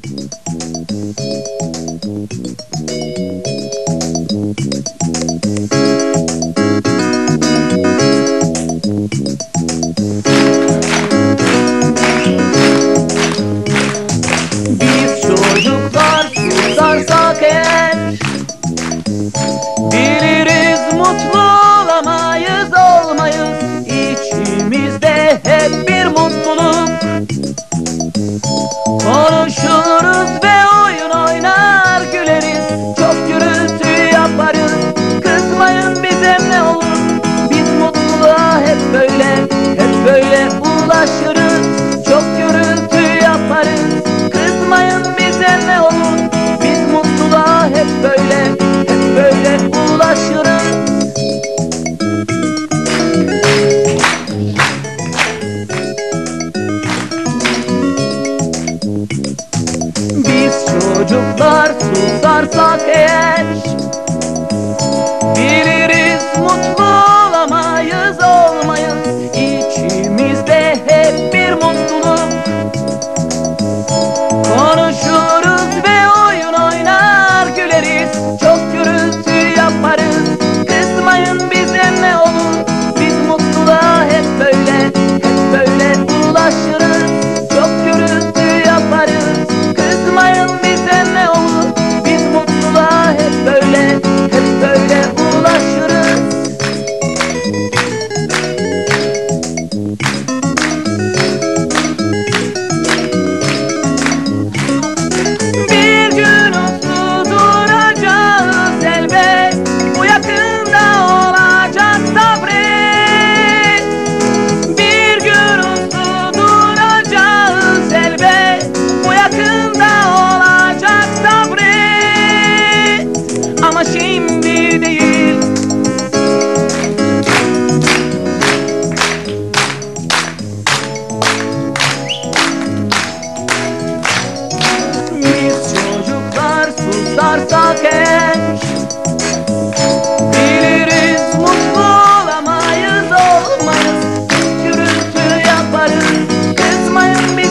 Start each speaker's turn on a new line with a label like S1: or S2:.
S1: Thank you. Öğrenme olur Biz mutluluğa hep böyle Hep böyle ulaşırız. ateş Biliriz mutlu olamayız olmayız Gürültü yaparız kızmayın bir